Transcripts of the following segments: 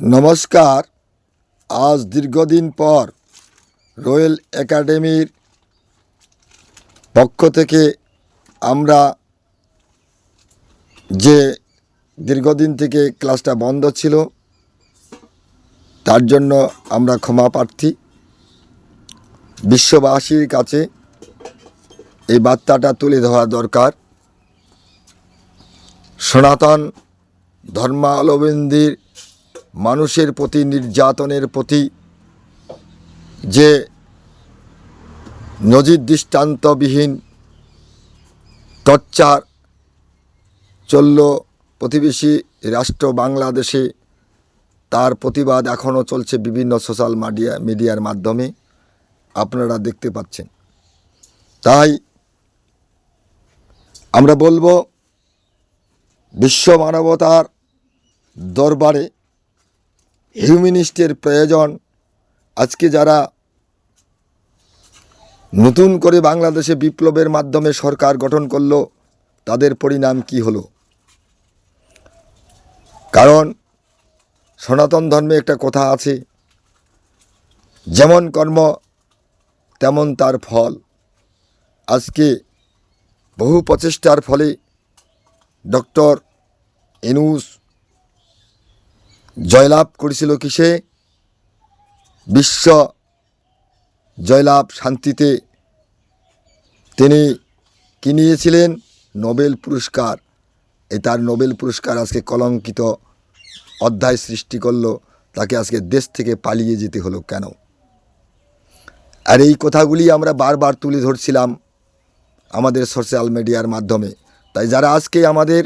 নমস্কার। আজ দীর্ঘদিন পর রয়্যাল একাডেমির পক্ষ থেকে আমরা যে দীর্ঘদিন থেকে ক্লাসটা বন্ধ ছিল, তার জন্য আমরা ক্ষমা প্রার্থী। বিশ্ববাসীর কাছে এই বার্তাটা তুলে ধরা দরকার। সনাতন ধর্মাবলম্বীর মানুষের প্রতি, নির্যাতনের প্রতি যে নজির দৃষ্টান্তবিহীন টর্চার চলল প্রতিবেশী রাষ্ট্র বাংলাদেশে, তার প্রতিবাদ এখনও চলছে বিভিন্ন সোশ্যাল মিডিয়া, মিডিয়ার মাধ্যমে। আপনারা দেখতে পাচ্ছেন। তাই আমরা বলব, বিশ্ব মানবতার দরবারে হিউম্যানিস্টের প্রয়োজন। আজকে যারা নতুন করে বাংলাদেশে বিপ্লবের মাধ্যমে সরকার গঠন করল, তাদের পরিণাম কি হলো? কারণ সনাতন ধর্মে একটা কথা আছে, যেমন কর্ম, তেমন তার ফল। আজকে বহু প্রচেষ্টার ফলে ডক্টর এনুস জয়লাভ করেছিল কিসে? বিশ্ব জয়লাভ শান্তিতে তিনি কি নিয়েছিলেন? নোবেল পুরস্কার। এ তার নোবেল পুরস্কার আজকে কলঙ্কিত অধ্যায় সৃষ্টি করল। তাকে আজকে দেশ থেকে পালিয়ে যেতে হলো কেন? আর এই কথাগুলি আমরা বারবার তুলে ধরছিলাম আমাদের সোশ্যাল মিডিয়ার মাধ্যমে। তাই যারা আজকে আমাদের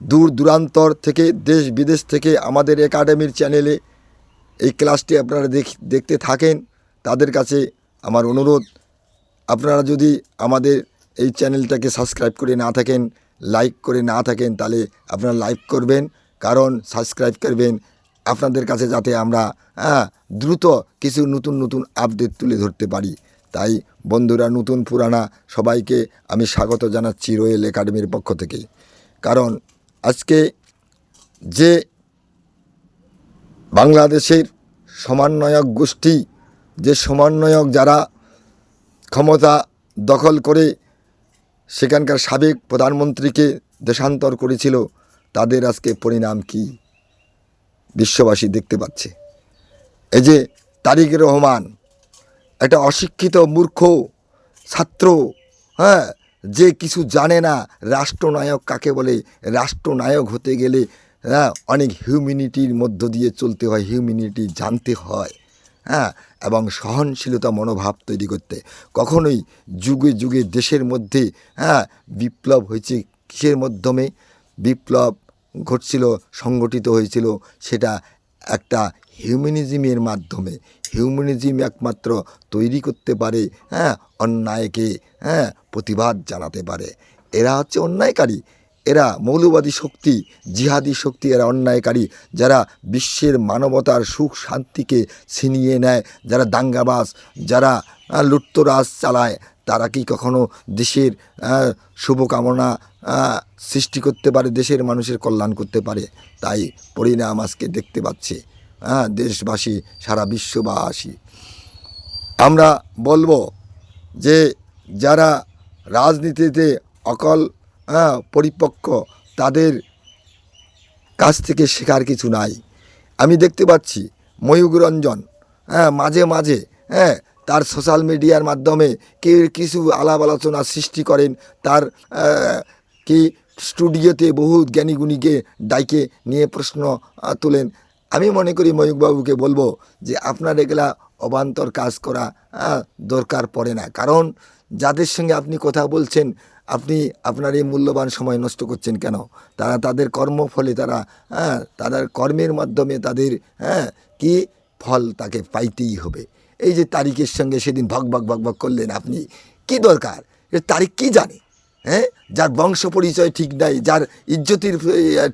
দূর দূরান্তর থেকে, দেশ বিদেশ থেকে আমাদের একাডেমির চ্যানেলে এই ক্লাসটি আপনারা দেখ, দেখতে থাকেন, তাদের কাছে আমার অনুরোধ। আপনারা যদি আমাদের এই চ্যানেলটাকে সাবস্ক্রাইব করে না থাকেন, লাইক করে না থাকেন, তাহলে আপনারা লাইক করবেন, কারণ সাবস্ক্রাইব করবেন আপনাদের কাছে যাতে আমরা হ্যাঁ দ্রুত কিছু নতুন নতুন আপডেট তুলে ধরতে পারি। তাই বন্ধুরা, নতুন পুরানা সবাইকে আমি স্বাগত জানাচ্ছি রয়েল একাডেমির পক্ষ থেকে। কারণ আজকে যে বাংলাদেশের সমন্বয়ক গোষ্ঠী, যে সমন্বয়ক যারা ক্ষমতা দখল করে সেখানকার সাবেক প্রধানমন্ত্রীকে দেশান্তর করেছিল, তাদের আজকে পরিণাম কি? বিশ্ববাসী দেখতে পাচ্ছে। এই যে তারিক রহমান, একটা অশিক্ষিত মূর্খ ছাত্র হ্যাঁ যে কিছু জানে না, রাষ্ট্রনায়ক কাকে বলে? রাষ্ট্রনায়ক হতে গেলে হ্যাঁ অনেক হিউম্যানিটির মধ্য দিয়ে চলতে হয়, হিউম্যানিটি জানতে হয় হ্যাঁ এবং সহনশীলতা মনোভাব তৈরি করতে। কখনোই যুগে যুগে দেশের মধ্যে হ্যাঁ বিপ্লব হয়েছে কিসের মাধ্যমে? বিপ্লব ঘটছিল, সংগঠিত হয়েছিল, সেটা একটা হিউম্যানিজমের মাধ্যমে হিউম্যানিজম একমাত্র তৈরি করতে পারে হ্যাঁ অন্যায়কে হ্যাঁ প্রতিবাদ জানাতে পারে। এরা হচ্ছে অন্যায়কারী। এরা মৌলবাদী শক্তি, জিহাদি শক্তি, এরা অন্যায়কারী। যারা বিশ্বের মানবতার সুখ শান্তিকে ছিনিয়ে নেয়, যারা দাঙ্গাবাজ, যারা লুট্তরাজ চালায়, তারা কি কখনো দেশের শুভকামনা সৃষ্টি করতে পারে, দেশের মানুষের কল্যাণ করতে পারে? তাই পরিণাম আজকে দেখতে পাচ্ছে। হ্যাঁ দেশবাসী সারা বিশ্ববাসী। আমরা বলব যে যারা রাজনীতিতে অকল হ্যাঁ, পরিপক্ক তাদের কাছ থেকে শেখার কিছু নাই। আমি দেখতে পাচ্ছি ময়ূক রঞ্জন হ্যাঁ মাঝে মাঝে হ্যাঁ তার সোশ্যাল মিডিয়ার মাধ্যমে কে কিছু আলাপ আলোচনা সৃষ্টি করেন তার কি স্টুডিওতে বহু জ্ঞানীগুণীকে ডাইকে নিয়ে প্রশ্ন তোলেন। আমি মনে করি ময়ূকবাবুকে বলব যে আপনার এগুলা অবান্তর কাজ করা আহ, দরকার পড়ে না। কারণ যাদের সঙ্গে আপনি কথা বলছেন আপনি আপনার এই মূল্যবান সময় নষ্ট করছেন কেন? তারা তাদের কর্মফলে তারা হ্যাঁ তাদের কর্মের মাধ্যমে তাদের হ্যাঁ কি ফল তাকে পাইতেই হবে। এই যে তারিখের সঙ্গে সেদিন ভক ভক ভক ভক করলেন আপনি কি দরকার? তারিখ কি জানে? হ্যাঁ? যার বংশ পরিচয় ঠিক নাই, যার ইজ্জতির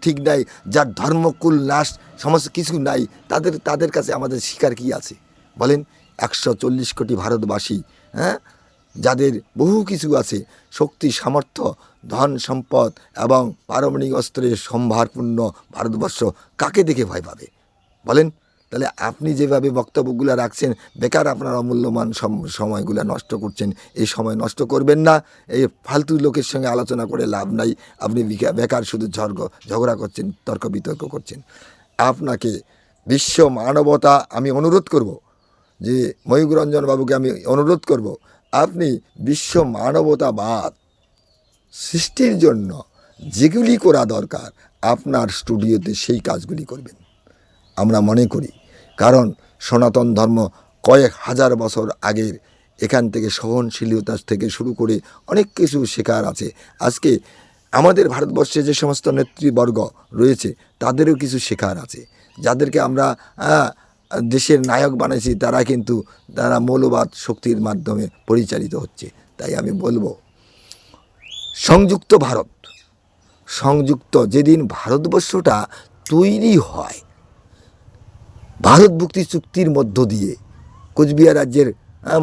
ঠিক নাই, যার ধর্মকুল নাশ, সমস্ত কিছু নাই, তাদের তাদের কাছে আমাদের শিকার কি আছে? বলেন, একশো চল্লিশ কোটি ভারতবাসী হ্যাঁ? যাদের বহু কিছু আছে, শক্তি, সামর্থ্য, ধন, সম্পদ এবং পারমাণবিক অস্ত্রের সম্ভারপূর্ণ ভারতবর্ষ কাকে দেখে ভয় পাবে? বলেন তাহলে আপনি যেভাবে বক্তব্যগুলো রাখছেন, বেকার আপনার অমূল্যমান সম- সময়গুলো নষ্ট করছেন, এই সময় নষ্ট করবেন না। এই ফালতু লোকের সঙ্গে আলোচনা করে লাভ নাই। আপনি বিকা- বেকার শুধু ঝর্গ ঝগড়া করছেন, তর্ক বিতর্ক করছেন। আপনাকে বিশ্ব মানবতা আমি অনুরোধ করব যে ময়ূরঞ্জন বাবুকে আমি অনুরোধ করব, আপনি বিশ্ব মানবতাবাদ সৃষ্টির জন্য যেগুলি করা দরকার, আপনার স্টুডিওতে সেই কাজগুলি করবেন। আমরা মনে করি কারণ সনাতন ধর্ম কয়েক হাজার বছর আগের। এখান থেকে সহনশীলতা থেকে শুরু করে অনেক কিছু শেখার আছে। আজকে আমাদের ভারতবর্ষে যে সমস্ত নেতৃবর্গ রয়েছে, তাদেরও কিছু শেখার আছে। যাদেরকে আমরা দেশের নায়ক বানাইছি, তারা কিন্তু, তারা মৌলবাদ শক্তির মাধ্যমে পরিচালিত হচ্ছে। তাই আমি বলব, সংযুক্ত ভারত, সংযুক্ত যেদিন ভারতবর্ষটা তৈরি হয় ভারত মুক্তি চুক্তির মধ্য দিয়ে কোচবিহার রাজ্যের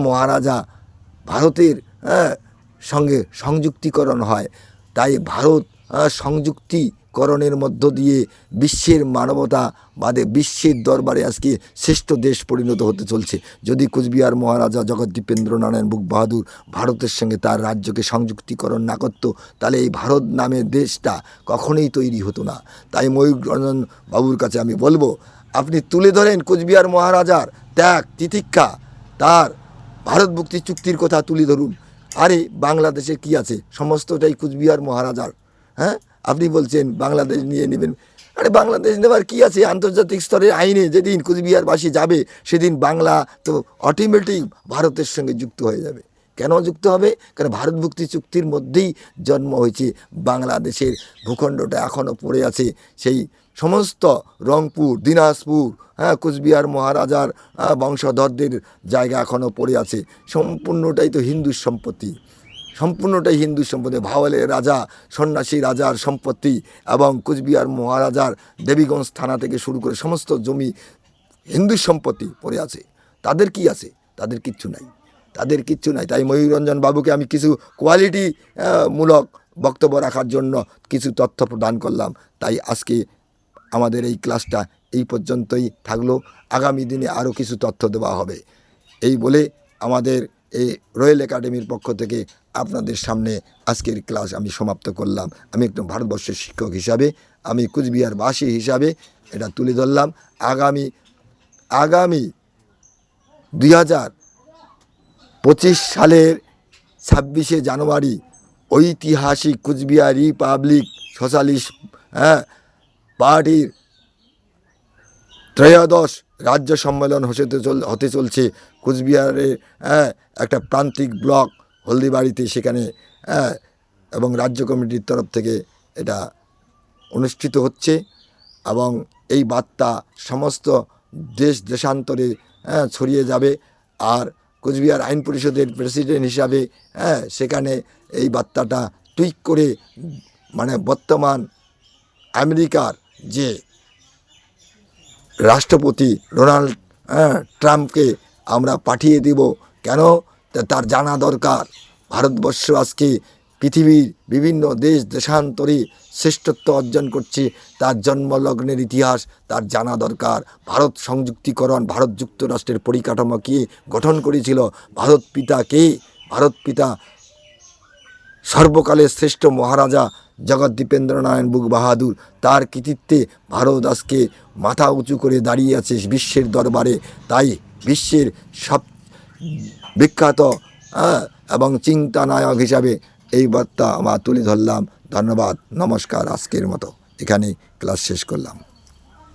মহারাজা ভারতের সঙ্গে সংযুক্তিকরণ হয়। তাই ভারত সংযুক্তিকরণের মধ্য দিয়ে বিশ্বের মানবতা বাদে বিশ্বের দরবারে আজকে শ্রেষ্ঠ দেশ পরিণত হতে চলছে। যদি কোচবিহার মহারাজা জগদ্দীপেন্দ্র নারায়ণ বুক বাহাদুর ভারতের সঙ্গে তার রাজ্যকে সংযুক্তিকরণ না করত, তাহলে এই ভারত নামের দেশটা কখনোই তৈরি হতো না। তাই ময়ূররঞ্জন বাবুর কাছে আমি বলব আপনি তুলে ধরেন কোচবিহার মহারাজার ত্যাগ, তিতিক্ষা, তার ভারত মুক্তি চুক্তির কথা তুলে ধরুন। আরে, বাংলাদেশে কি আছে? সমস্তটাই কুচবিহার মহারাজার হ্যাঁ? আপনি বলছেন বাংলাদেশ নিয়ে নেবেন। আরে, বাংলাদেশ নেবার কি আছে? আন্তর্জাতিক স্তরের আইনে যেদিন কুচবিহারবাসী যাবে, সেদিন বাংলা তো অটোমেটিক ভারতের সঙ্গে যুক্ত হয়ে যাবে। কেন যুক্ত হবে? কারণ ভারত মুক্তি চুক্তির মধ্যেই জন্ম হয়েছে বাংলাদেশের ভূখণ্ডটা এখনও পড়ে আছে। সেই সমস্ত রংপুর দিনাজপুর হ্যাঁ কুচবিহার মহারাজার আহ, বংশধরদের জায়গা এখনও পড়ে আছে। সম্পূর্ণটাই তো হিন্দু সম্পত্তি। সম্পূর্ণটাই হিন্দু সম্পত্তি। ভাওয়ালের রাজা সন্ন্যাসী রাজার সম্পত্তি এবং কুচবিহার মহারাজার দেবীগঞ্জ থানা থেকে শুরু করে সমস্ত জমি হিন্দু সম্পত্তি পড়ে আছে। তাদের কি আছে? তাদের কিচ্ছু নাই। তাদের কিচ্ছু নাই। তাই ময়ূরঞ্জন বাবুকে আমি কিছু কোয়ালিটি মূলক বক্তব্য রাখার জন্য কিছু তথ্য প্রদান করলাম। তাই আজকে আমাদের এই ক্লাসটা এই পর্যন্তই থাকল। আগামী দিনে আরও কিছু তথ্য দেওয়া হবে। এই বলে আমাদের এই রয়্যাল একাডেমির পক্ষ থেকে আপনাদের সামনে আজকের ক্লাস আমি সমাপ্ত করলাম। আমি একজন ভারতবর্ষের শিক্ষক হিসাবে, আমি কুচবিহারবাসী হিসাবে এটা তুলে ধরলাম। আগামী আগামী দুই হাজার পঁচিশ সালের ছাব্বিশে জানুয়ারি ঐতিহাসিক কুচবিহার রিপাবলিক সোশ্যালিস্ট হ্যাঁ পার্টির ত্রয়োদশ রাজ্য সম্মেলন হতে চল হতে চলছে কুচবিহারের হ্যাঁ একটা প্রান্তিক ব্লক হলদিবাড়িতে সেখানে হ্যাঁ এবং রাজ্য কমিটির তরফ থেকে এটা অনুষ্ঠিত হচ্ছে এবং এই বার্তা সমস্ত দেশ দেশান্তরে হ্যাঁ, ছড়িয়ে যাবে। আর কোচবিহার আইন পরিষদের প্রেসিডেন্ট হিসাবে হ্যাঁ সেখানে এই বার্তাটা টুইট করে মানে বর্তমান আমেরিকার যে রাষ্ট্রপতি ডোনাল্ড হ্যাঁ, ট্রাম্পকে আমরা পাঠিয়ে দিব কেন? তার জানা দরকার। ভারতবর্ষ আজকে পৃথিবীর বিভিন্ন দেশ দেশান্তরে শ্রেষ্ঠত্ব অর্জন করছে তার জন্মলগ্নের ইতিহাস তার জানা দরকার। ভারত সংযুক্তিকরণ ভারত যুক্তরাষ্ট্রের পরিকাঠামো কে গঠন করেছিল? ভারত পিতা কে? ভারত পিতা সর্বকালের শ্রেষ্ঠ মহারাজা জগদ্দীপেন্দ্র নারায়ণ বুক বাহাদুর। তার কৃতিত্বে ভারত আজকে মাথা উঁচু করে দাঁড়িয়ে আছে বিশ্বের দরবারে। তাই বিশ্বের সব বিখ্যাত হ্যাঁ, এবং চিন্তানায়ক হিসাবে এই বার্তা আমার তুলে ধরলাম। ধন্যবাদ নমস্কার আজকের মতো। এখানে ক্লাস শেষ করলাম।